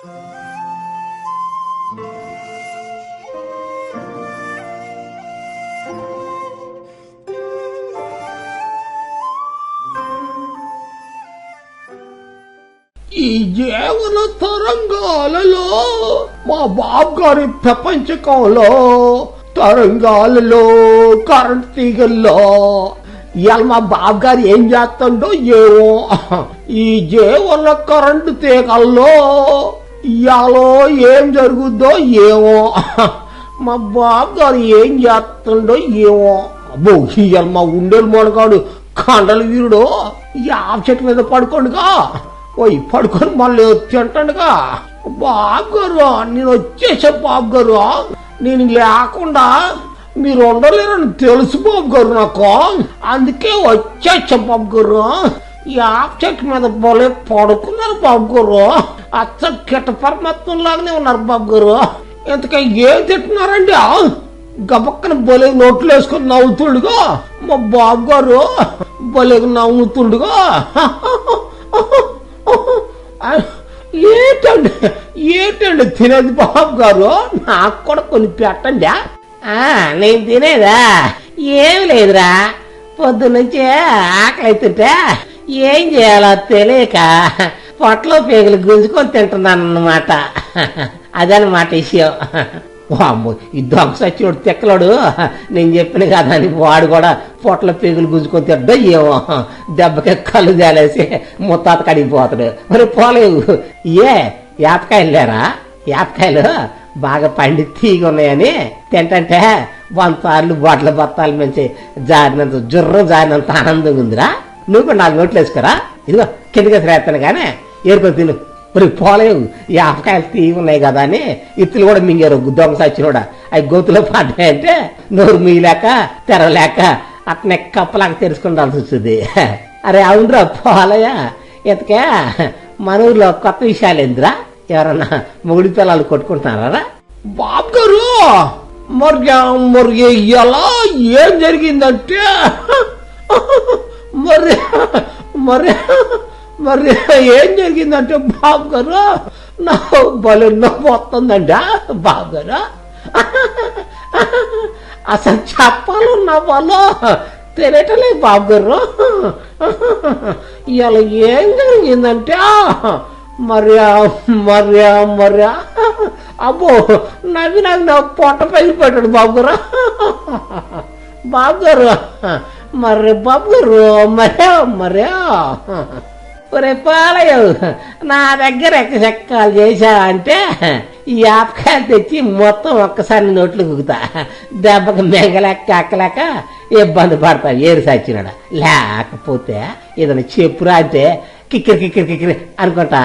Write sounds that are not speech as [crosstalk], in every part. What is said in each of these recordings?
ఈ జీవన తరంగాలలో మా బాబు గారి ప్రపంచకంలో తరంగాలలో కరెంట్ తీగల్లో. ఇవాళ మా బాబు గారు ఏం చేస్తుండో ఏమో. ఈ జీవన కరెంటు తీగల్లో ఇయాలో ఏం జరుగుద్దో ఏమో. మా బాబు గారు ఏం చేస్తుండో ఏమో. అబ్బో ఇవాళ మా ఉండేలు మొనకాడు కండల వీరుడు ఈ చెట్టు మీద పడుకోండుగా. ఓయ్ పడుకొని మళ్ళీ తింటాడుగా బాబు గారు నేను వచ్చేసా బాబు గారు. నేను లేకుండా మీరు ఉండలేరని తెలుసు బాబు గారు నాకు. అందుకే వచ్చేసా బాబు గారు. ఈ చెట్టు మీద పోలే పడుకున్నారు బాబు గారు. అచ్చ కిట్ట పరమాత్మ లాగానే ఉన్నారు బాబు గారు. ఇంతకై ఏం తిట్టున్నారండి గబక్కన బొలే నోట్లు వేసుకొని నవ్వుతుండుగా. మా బాబు గారు బొలే నవ్వుతుండుగా. ఏంటండి? ఏంటండి తినేది బాబు గారు? నాకు కూడా కొన్ని పెట్టండి. నేను తినేదా? ఏం లేదురా. పొద్దునుంచి ఆకలి అవుతుంటే ఏం చేయాలో తెలియక పొట్టలో పేగులు గుంజుకొని తింటున్నాను అన్నమాట అదనమాట విషయం. వామ్మో, ఈ దొంగ సచ్చినోడు తిక్కలోడు. నేను చెప్పిన కదా అని వాడు కూడా పొట్ల పేగులు గుంజుకొని తిడ్డా ఏమో దెబ్బకి కళ్ళు తేలేసి ముత్తాత కడిగిపోతాడు మరి పోలేవు. ఏ యాపకాయలు లేరా? యాపకాయలు బాగా పండి తీగి ఉన్నాయని తింటంటే వంతార్లు సార్లు బొట్ల బత్తాలు మంచి జారినంత జుర్రం జారినంత ఆనందంగా ఉందిరా. నువ్వు కూడా నాలుగు నోట్లు వేసుకురా? ఇదిగో కిందకి శ్రేస్తాను కానీ ఏర్పడి తిను. మరి పోలేవు. ఈ ఆపకాయలు ఉన్నాయి కదా అని ఇత్తులు కూడా మింగారు. దొంగ సచ్చినోడా. అవి గోతులో పడ్డాయంటే నోరు మీలేక తెరలేక అట్నే కప్పలాగా తెరుచుకుండాల్సి వచ్చింది అరే అవునరా పోలయ్యా. ఇతకే మన ఊర్లో కొత్త విషయాలు ఎందురా ఎవరన్నా మొగుడి పిల్లలు కొట్టుకుంటున్నారా? బాబు గారు మరి మరి ఎలా ఏం జరిగిందంటే మరి మరి మరి ఏం జరిగిందంటే బాబు గారు నా బలి నవ్వు బాబు గారు. అసలు చెప్పాలో నవ్వాలో? తెలియటలేదు బాబు గారు. ఇలా ఏం జరిగిందంటే మర్యా మర్యా మర్యా అబ్బో నవ్వి నాకు నా పొట్ట పగిలిపోయాడు బాబు గారు. బాబు గారు మర్రే బాబు గారు మరే మర్యా ఒరే పాలయ్య నా దగ్గర ఎక్కచెక్కలు చేశా అంటే ఈ ఆపకాయలు తెచ్చి మొత్తం ఒక్కసారి నోట్లు కుగుతా దెబ్బకి మెగలేక అక్కలేక ఇబ్బంది పడతా. ఏరు సచ్చినాడు? లేకపోతే ఏదైనా చెప్పురా అంటే కిక్కిరి కిక్కిరి కిక్కిరి అనుకుంటా.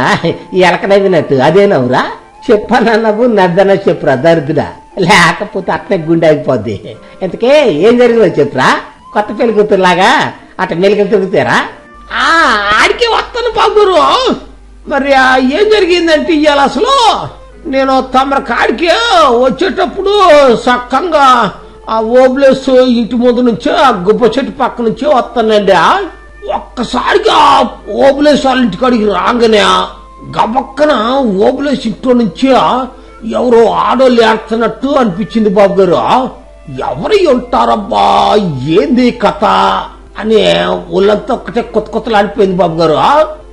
ఎలక నవ్వినట్టు. అదేనవురా చెప్పనన్నవు నవ్వన చెప్పురా దరిద్రుడా? లేకపోతే అట్నే గుండె ఆగిపోద్ది. ఇంతకే ఏం జరిగిందో చెప్పురా? కొత్త పెళ్ళి కూతురులాగా అట్ట మెలికలు తిరుగుతారా? ఆడికి వస్తాను బాబురు మరి ఏం జరిగిందంటే ఇవాళ అసలు? నేను తమరి కాడికి వచ్చేటప్పుడు సక్కంగా ఆ ఓబ్లెస్ ఇంటి ముందు నుంచి ఆ గుబ్బ చెట్టు పక్క నుంచి వస్తానండి. ఒక్కసారిగా ఆ ఓబ్లెస్ వాళ్ళ ఇంటి కాడికి రాగానే గబక్కన ఓబ్లెస్ ఇంట్లో నుంచి ఎవరో ఆడోళ్ళు ఏడుతున్నట్టు అనిపించింది బాబు గారు ఎవరు ఉంటారబ్బా? ఏంది కథ? అని ఒళ్ళంతా ఒకటే కొత్త కొత్తలు ఆడిపోయింది బాబు గారు.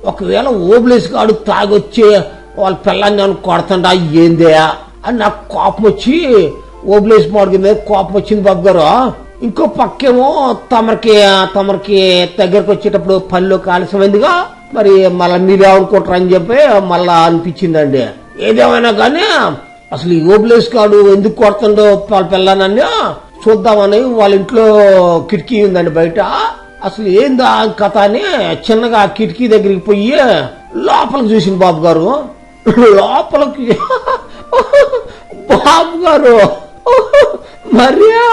ఒకవేళ ఓబ్లేస్ గాడు తాగొచ్చి వాళ్ళ పిల్లాన్ని నన్ను కొడతాడా ఏందే? అని నాకు కోపం వచ్చి ఓబ్లేస్ మాడికి మీద కోపం వచ్చింది బాబు గారు. ఇంకో పక్కేమో తమరికి తమరికి దగ్గరకు వచ్చేటప్పుడు పనిలో ఆలస్యమైందిగా మరి మళ్ళీ మీరు అనుకుంటారు అని చెప్పి మళ్ళా అనిపించిందండి. ఏదేమైనా కానీ అసలు ఈ ఓబ్లేస్ గాడు ఎందుకు కొడుతుండో వాళ్ళ పిల్లనని చూద్దామని వాళ్ళ ఇంట్లో కిటికీ ఉందండి బయట. అసలు ఏందా కథ అని చిన్నగా ఆ కిటికీ దగ్గరికి పోయి లోపలికి చూసింది బాబు గారు. లోపలికి [laughs] బాబు గారు. మర్యా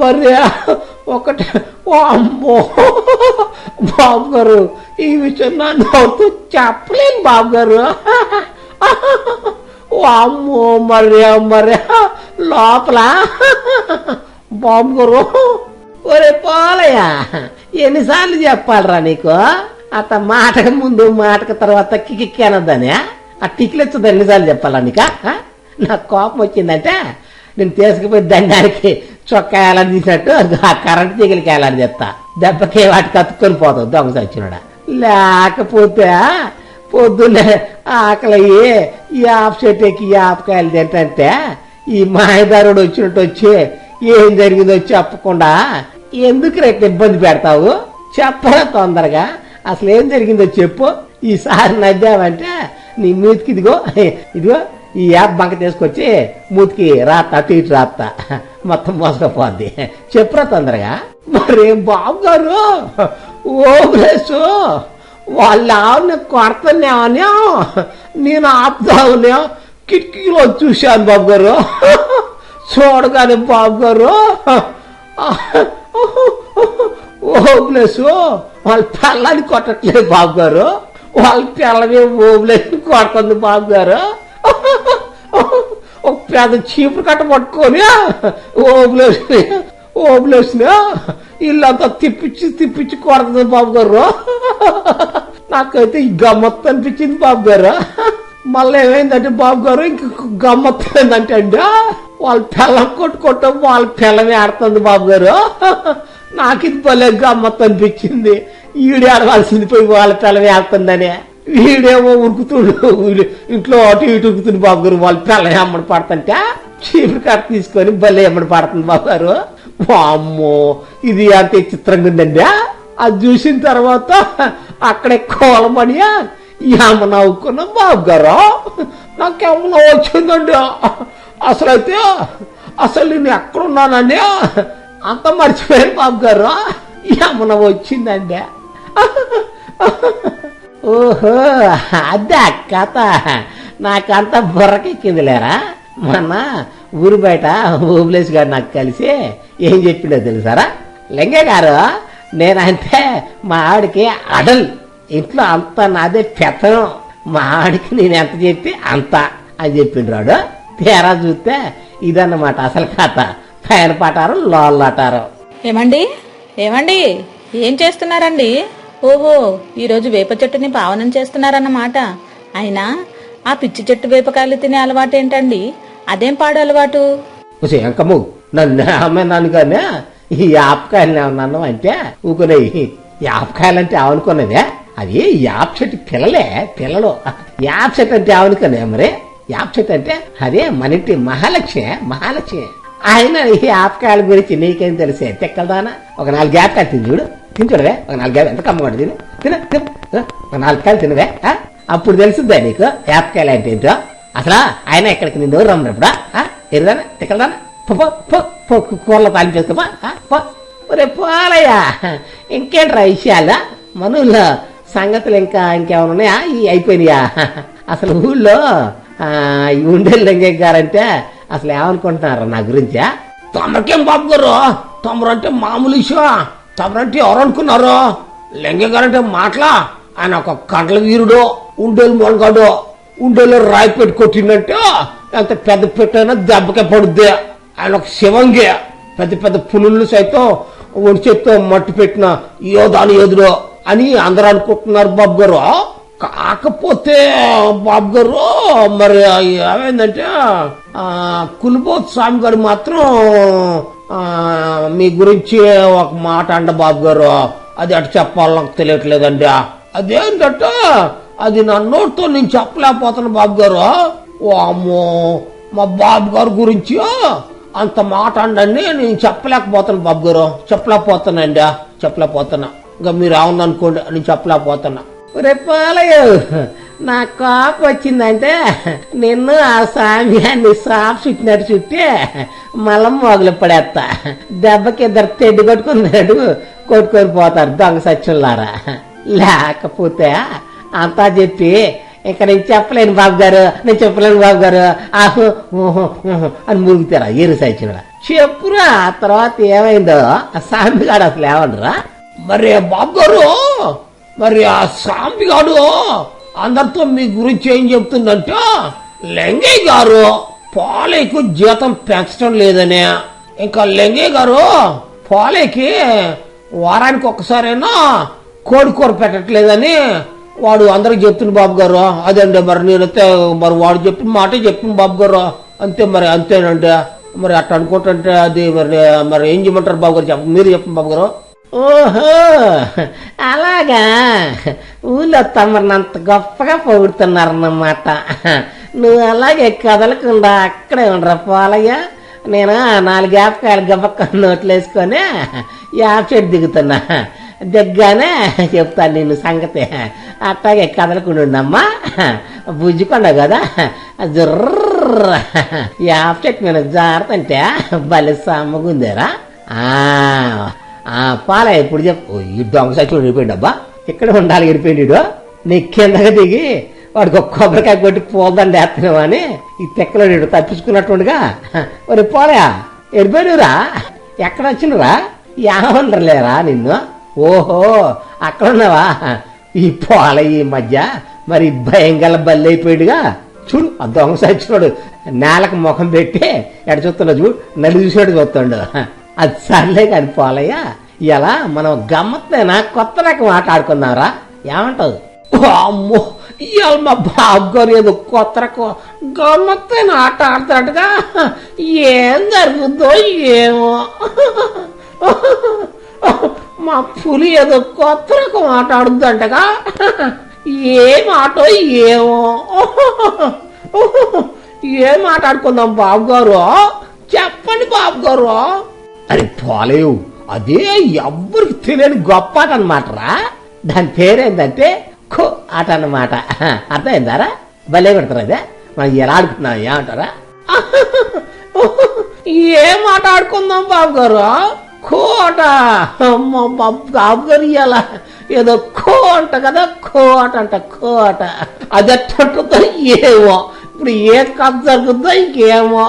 మర్యా ఒకటి ఓ అమ్మో. బాబు గారు ఈ విషయం నా నోటితో చెప్పలేను బాబు గారు. ఓ అమ్మో మర్యా మర్యా లోపల బాబు గారు ఒరే పోలయ్య ఎన్నిసార్లు చెప్పాలరా నీకు? అత మాటకు ముందు మాటకు తర్వాత కిక్కి అనొద్దని ఆ? టిక్లెచ్చు ఎన్నిసార్లు చెప్పాలా నీక నాకు కోపం వచ్చిందంటే నేను తీసుకుపోయి దండానికి చొక్కా ఎలా తీసినట్టు ఆ కరెంట్ తీగలికి ఎలా చెప్తా దెబ్బకి వాటికి కత్తుకొని పోతావు దొంగ సచ్చినోడా. లేకపోతే పొద్దున్నే ఆకలి ఈ ఆప్ చెట్టుకి ఈ ఆపకాయలు తింటంటే ఈ మాయదారుడు వచ్చినట్టు వచ్చి ఏం జరిగిందో చెప్పకుండా ఎందుకు రేపు ఇబ్బంది పెడతావు? చెప్పరా తొందరగా. అసలు ఏం జరిగిందో చెప్పు. ఈసారి నవ్వావంటే నీ మూతికి ఇదిగో ఇదిగో ఈ యాప్ బంక తీసుకొచ్చి మూతికి రాత అటు ఇటు రాత్త. మొత్తం మోసకపోద్ది చెప్పురా తొందరగా. మరేం బాబు గారు ఓ ప్లేసు వాళ్ళ ఆవుని కొడతానేమని నేను ఆపుదావునే కిటికీలో చూశాను బాబు గారు చూడగానే బాబు గారు ఓబ్లెస్ వాళ్ళ పిల్లని కొట్టట్లేదు బాబు గారు. వాళ్ళ పిల్లనే ఓబ్లెస్ కొడుతుంది బాబు గారు. ఒక పెద్ద చీపురు కట్ట పట్టుకొని ఓబ్లెస్ ఓబ్లెస్ ఇల్లంతా తిప్పించి తిప్పించి కొడుతుంది బాబు గారు. నాకైతే గమ్మత్తు అనిపించింది బాబు గారు. మళ్ళీ ఏమైందంటే బాబు గారు ఇంక గమ్మత్తు ఏంటంటే అండి వాళ్ళ పిల్లం కొట్టుకోవటం వాళ్ళ పిల్లమే ఆడుతుంది బాబు గారు. నాకు ఇది భలే గమ్మత్తు అనిపించింది. ఈడే ఆడవలసింది పోయి వాళ్ళ పిల్లమే ఆడుతుందని. వీడేమో ఉరుకుతుండు. ఇంట్లో అటు ఇటు ఉరుకుతుంది బాబు గారు. వాళ్ళ పిల్లమే అమ్మడి పడుతుంటే చీపురు కట్ట తీసుకొని భలే అమ్మడి పడుతుంది బాబు గారు. అమ్మో ఇది అంత చిత్రంగా ఉందండి. అది చూసిన తర్వాత అక్కడే కోలమని ఏమన్నా నవ్వుకున్నాం బాబు గారు. నాకేమన్నా వచ్చిందండి. అసలు అయితే అసలు నేను ఎక్కడున్నానండి? అంత మర్చిపోయాను బాబు గారు ఈ వచ్చిందండి. ఓహో అదే కథ నాకంత బుర్రకెక్కింది లేరా? మొన్న ఊరు బయట ఓబులేష్ గారు నాకు కలిసి ఏం చెప్పిండో తెలుసారా? లింగే గారు నేనంటే మా ఆవిడకి అడల్. ఇంట్లో అంత నాదే పెత్తనం. మా ఆవిడకి నేను ఎంత చెప్పి అంత అని చెప్పిండ్రాడు తీరా చూస్తే ఇదన్నమాట అసలు కథ. పైన పటారు లోళ్ళటారు ఏమండి? ఏమండి? ఏం చేస్తున్నారండి? ఓహో ఈరోజు వేప చెట్టుని పావనం చేస్తున్నారన్నమాట. అయినా ఆ పిచ్చి చెట్టు వేపకాయలు తినే అలవాటు ఏంటండి అదేం పాడు అలవాటు? అంకమ్ము నన్ను కానీ ఈ యాపకాయలు ఏమన్నాను అంటే ఊకునే ఈ యాపకాయలు అంటే ఏమనుకున్నదే అవి యాప చెట్టు పిల్లలే పిల్లలు. యాప చెట్టు అంటే ఏమనుకునే మరి? యాప అంటే అదే మన ఇంటి మహాలక్ష్మి మహాలక్ష్మి. ఆయన ఈ యాపకాయల గురించి నీకేం తెలిసే? తెక్కలదానా? ఒక నాలుగు ఆపకాయలు తిని చూడు. తిని చూడవే. ఒక నాలుగు ఎంత కమ్మగాడు తిను తిన ఒక నాలుగు కాయలు తినవే ఆ? అప్పుడు తెలుసుద్దా నీకు? యాపకాయలు అంటే ఏంటో? అసలు? ఆయన ఇక్కడికి నేను ఎవరు రమ్మన్నప్పుడా? ఎరుదానా తిక్కలదానా? పో పో, పో పో కూరలో తాలింపు చేసుకోపా ఒరే పోలయ్యా. ఇంకేంట్రా విషయాలు? మన సంగతులు ఇంకా ఇంకేమైనా ఉన్నాయా? ఈ అయిపోయినాయా? అసలు ఊళ్ళో ఆ, ఈ ఉండేళ్ళు లింగయ్య గారంటే అసలు ఏమనుకుంటున్నారు నా గురించా? తమరికేం బాబు గారు? తమరంటే మామూలు విషయం తమరంటే ఎవరు అనుకున్నారు లింగయ్య గారంటే మాటలా? ఆయన ఒక కండ్ల వీరుడు ఉండేలు మొలగాడు ఉండేలో రాయి పెట్టి కొట్టిందంటే ఎంత పెద్ద పెట్టైనా దెబ్బకే పడుద్ది. ఆయన ఒక శివంగి. పెద్ద పెద్ద పులులు సైతం ఒడి చేత్తో మట్టి పెట్టిన యోధాను యోధుడు అని అందరూ అనుకుంటున్నారు బాబు గారు. కాకపోతే బాబు గారు మరి ఏమైందంటే ఆ, స్వామి గారు మాత్రం మీ గురించి ఒక మాట అండ బాబు గారు. అది అటు చెప్పాలి నాకు తెలియట్లేదండి. అదేంటంటే అది నా నోటితో నేను చెప్పలేకపోతున్నా బాబు గారు. అమ్మో మా బాబు గారి గురించి అంత మాట అండండి నేను చెప్పలేకపోతాను బాబు గారు. చెప్పలేకపోతానండి చెప్పలేకపోతున్నా. ఇంకా మీరు అవును అనుకోండి నేను చెప్పలేకపోతున్నా. రేపాలయ్య నా కాపు వచ్చిందంటే నిన్ను ఆ సామ్యాన్ని సాప్ చుట్టినట్టు చుట్టి మలం మొగలు పడేస్తా దెబ్బకి ఇద్దరు తెడ్డు కొట్టుకున్నాడు కొట్టుకొని పోతారు దొంగ సచ్చులారా లేకపోతే అంతా చెప్పి ఇక నేను చెప్పలేను బాబు గారు నేను చెప్పలేను బాబు గారు ఆహు ఊహు, అని మురుగుతారా ఏరు సచ్చినరా చెప్పురా ఆ తర్వాత ఏమైందో ఆ సామిగాడు అసలు ఏమనరా మరి బాబు గారు! మరి ఆ సాంబిగాడు అందరితో మీ గురించి ఏం చెప్తుందంటే లెంగయ్య గారు పాలయ్యకు జీతం పెంచడం లేదనే. ఇంకా లెంగయ్య గారు పాలయ్యకి వారానికి ఒక్కసారైనా కోడి కూర పెట్టట్లేదని వాడు అందరికి చెప్తుంది బాబు గారు. అదండి మరి నేనైతే మరి వాడు చెప్పిన మాటే చెప్పింది బాబు గారు. అంతే మరి అంతేనండి. మరి అట్లా అనుకుంటుంటే అది మరి మరి ఏం చేయమంటారు బాబు గారు? చెప్ప మీరు చెప్పండి బాబు గారు. ఓహో అలాగా. ఊళ్ళో తమరినంత గొప్పగా పొగుడుతున్నారన్నమాట. నువ్వు అలాగే కదలకుండా అక్కడే ఉండరా పోలయ్య. నేను నాలుగు యాపకాయలు గబక్క నోట్లు వేసుకొని యాప్ చెట్టు దిగుతున్నా. దిగ్గానే చెప్తాను నిన్ను సంగతి. అట్టాగే కదలకుండా ఉండమ్మా. బుజ్జికొండ కదా. జుర్ర. యాప్ చెట్టు మీద జారుతుంటే బలి సమ్మగుందేరా. ఆ పాల ఎప్పుడు చెప్పు. ఇడ్డు దొంగ సచ్చి అబ్బా. ఇక్కడ ఉండాలి వెళ్ళిపోయిండు నీ కిందకి దిగి వాడికి ఒక కొబ్బరికాయ కొట్టి పోదండి లేస్తున్నావు అని ఈ తెక్కలో నీడు తప్పించుకున్నట్టుగా మరి పోలయా ఎడిపోయినరా ఎక్కడ వచ్చినరా ఏమనలేరా నిన్ను? ఓహో అక్కడ ఉన్నావా? ఈ పోల ఈ మధ్య మరి భయంకర బల్లి అయిపోయాడుగా. చూడు ఆ దొంగ సచ్చినోడు నేలకు ముఖం పెట్టి ఎడ చూస్తున్నా చూడు నడి చూసాడు చూస్తాడు. అది సర్లే కాని పోలయ్యా ఇలా మనం గమ్మత్తైనా కొత్త రకం ఆట ఆడుకుందాంరా ఏమంటావు? అమ్మో ఇవాళ మా బాబు గారు ఏదో కొత్త రకం గమ్మత్తైన ఆట ఆడతాడుగా ఏం జరుగుతుందో ఏమో? మా పులి ఏదో కొత్త రకం ఆట ఆడుతుందంటగా ఏం ఆటో ఏమో? ఏం ఆట ఆడుకుందాం బాబు గారు చెప్పండి బాబు గారు అరే పోలేవు. అదే ఎవ్వరికి తెలియని గొప్ప ఆట అనమాటరా దాని పేరేందంటే ఖో ఆట అన్నమాట. అర్థమైందారా? భలే కొడతారు అదే మనం ఎలా ఆడుకుంటున్నాం ఏమంటారా? ఏం ఆట ఆడుకుందాం బాబు గారు? కోట బాబు గారు ఇయ్యాల. ఏదో కో అంట కదా కోట అంట కోట అది ఎట్టుంటుందో ఏమో. ఇప్పుడు ఏ కథ జరుగుతుందో ఇంకేమో.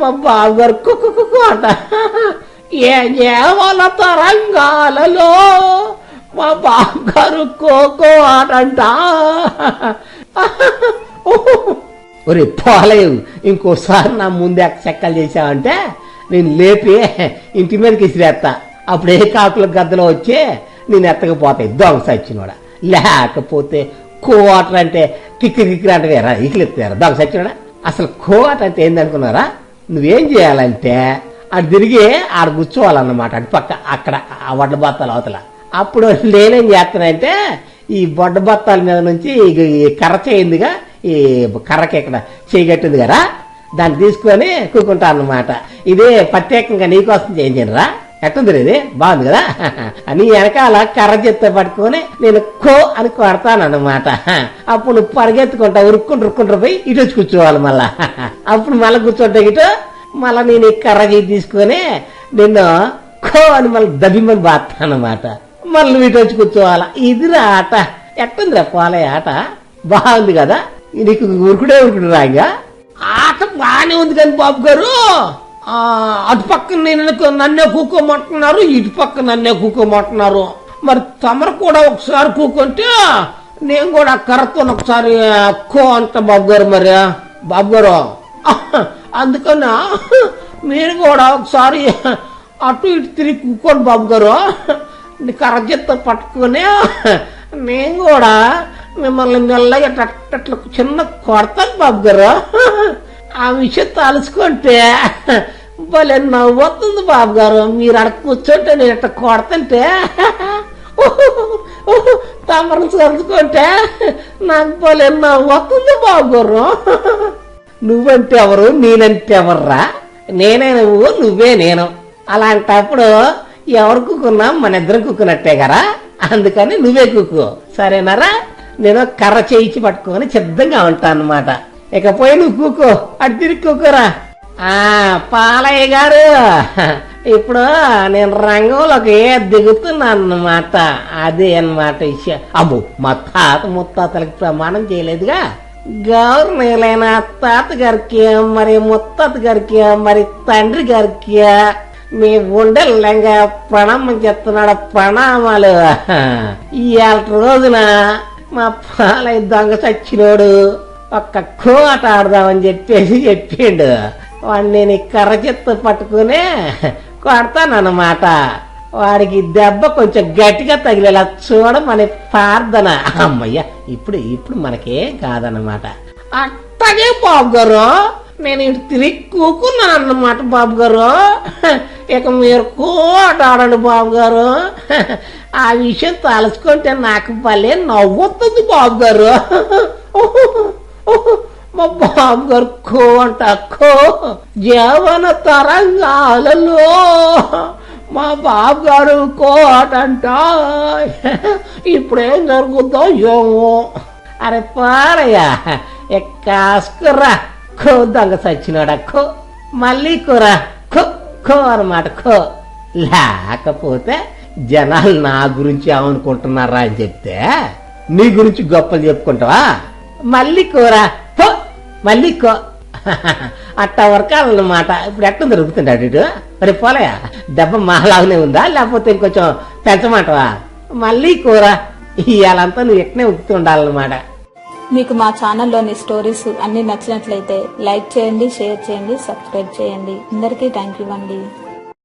మా బాబు కుక్కు కుక్కు ఆట ఏ ఏమల తరంగాలలో మా బాబు కోకో ఆట ఒరే పోలేవు ఇంకోసారి నా ముందే చెక్కలు చేసావంటే నేను లేపి ఇంటి మీదకి ఇసిరేస్తా అప్పుడే కాకుల గద్దలో వచ్చి నేను ఎత్తకపోతాయి దొంగ సచ్చినోడా. లేకపోతే కోటర్ అంటే కిక్కి కిక్కి అంటే వేరా ఇకిలిస్తారా దొంగ సచ్చినోడా? అసలు కోట అంటే ఏందనుకున్నారా? నువ్వేం చేయాలంటే అటు తిరిగి ఆడ కూర్చోవాలన్నమాట అటు పక్క అక్కడ ఆ వడ్ల బత్తాల అవతల. అప్పుడు నేనేం చేస్తానంటే ఈ బొడ్డ బత్తాల మీద నుంచి ఈ కర్ర చేయిందిగా ఈ కర్రకి ఇక్కడ చేయగట్టింది కదా దాన్ని తీసుకొని కూకుంటా అన్నమాట. ఇదే ప్రత్యేకంగా నీకోసం చేయించరా ఎట్టుంది రా ఇది? బాగుంది కదా? నీ వెనకాల కర్ర చెత్త పట్టుకొని నేను కో అని కొడతాను అనమాట అప్పుడు నువ్వు పరిగెత్తుకుంటా ఉరుక్కుంటూ ఉరుక్కుంటూ పోయి ఇటు వచ్చి కూర్చోవాలి మళ్ళా. అప్పుడు మళ్ళీ కూర్చుంటే ఇటు మళ్ళీ నేను ఈ కర్ర చేయి తీసుకొని నిన్ను కో అని మళ్ళీ దబిమని బాస్తానమాట మళ్ళీ ఇటు వచ్చి కూర్చోవాలా? ఇదిరా ఆట. ఎట్టుందిరా పోలే ఆట? బాగుంది కదా? నీకు ఉరుకుడే ఉరుకుడు రాగా ఆట బాగానే ఉంది కానీ బాబు గారు. అటుపక్క అటు నేను నన్నే కూకోమంటున్నారు ఇటు పక్క నన్నే కూకోమంటున్నారు. మరి తమరు కూడా ఒకసారి కూకుంటే నేను కూడా కర్రతో ఒకసారి కో అంట బాబు గారు మరి బాబు గారు. [laughs] అందుకని మీరు కూడా ఒకసారి అటు ఇటు తిరిగి కూకోండి బాబు గారు. నీ కర్ర పట్టుకుని నేను కూడా మిమ్మల్ని మెల్లగా అట్లా చిన్న కొడతాను బాబు గారు. ఆ విషయం తలుచుకుంటే భలే నవ్వుతుంది బాబు గారు మీరు అక్కడ కూర్చుంటే నేను ఇట్ట కొడతంటే తమరు చదువుకుంటే నాకు భలే నవ్వుతుంది బాబు గారు నువ్వంటే ఎవరు నేనంటే ఎవర్రా? నేనే నువ్వు నువ్వే నేను. అలాంటప్పుడు ఎవరు కుక్కున్నా మన ఇద్దరం కుక్కునట్టే కదా? అందుకని నువ్వే కుక్కు. సరేనారా? నేను కర్ర చేయించి పట్టుకొని సిద్ధంగా ఉంటాను అన్నమాట ఇక పోయి నువ్వు కూకో అటు తిరిగి కూకోరా. ఆ పాలయ్య గారు ఇప్పుడు నేను రంగంలోకి దిగుతున్నాను అన్నమాట అదే అన్నమాట విషయం. అబ్బో మా తాత ముత్తాతలకి ప్రమాణం చేయలేదుగా. గౌరవనీయులైన తాత గారికి మరి ముత్తాత గారికి మరి తండ్రి గారికి మీ ఉండలంగా ప్రణామం చెప్తున్నాడు ప్రణామాలు. ఇవాళ రోజున మా పాలయ్య దొంగ చచ్చినోడు. ఒక్క ఆట ఆడదామని చెప్పేసి చెప్పిండు. వాడిని నేను ఈ కర్ర చెత్త పట్టుకునే కొడతానన్నమాట. వాడికి దెబ్బ కొంచెం గట్టిగా తగిలేలా చూడమని ప్రార్థన. అమ్మయ్య ఇప్పుడు ఇప్పుడు మనకేం కాదన్నమాట. అట్టగే బాబు గారు నేను ఇటు తిరిగి కూకున్నాను అన్నమాట బాబు గారు. ఇక మీరు కోట ఆడండి బాబు గారు. ఆ విషయం తలుచుకుంటే నాకు భలే నవ్వుతుంది బాబు గారు. మా బాబు కో అంట కో. జీవన తరంగాలలో మా బాబు కోటంట ఇప్పుడేం జరుగుతుందో ఏమో. అరే పారయ్యా కాసుకురా కో దొంగ సచ్చినాడా కో. మళ్ళీ కూరా ఖో ఖో అనమాట కో. లేకపోతే జనాలు నా గురించి ఏమనుకుంటున్నారా అని చెప్తే నీ గురించి గొప్పలు చెప్పుకుంటావా? మళ్ళీ కూర పో మళ్ళీ కో అట్టా వరకాలన్నమాట. ఇప్పుడు ఎట్లా దొరుకుతుంది ఇటు? మరి పోలయా? దెబ్బ మాలాగానే ఉందా? లేకపోతే ఇంకొంచెం పెంచమాటవా? మళ్ళీ కూర ఇవాళంతా నువ్వు ఎట్నే ఉక్కుతూ ఉండాలన్నమాట. మీకు మా ఛానల్లోని స్టోరీస్ అన్ని నచ్చినట్లయితే లైక్ చేయండి షేర్ చేయండి సబ్స్క్రైబ్ చేయండి. అందరికీ థ్యాంక్ యూ అండి.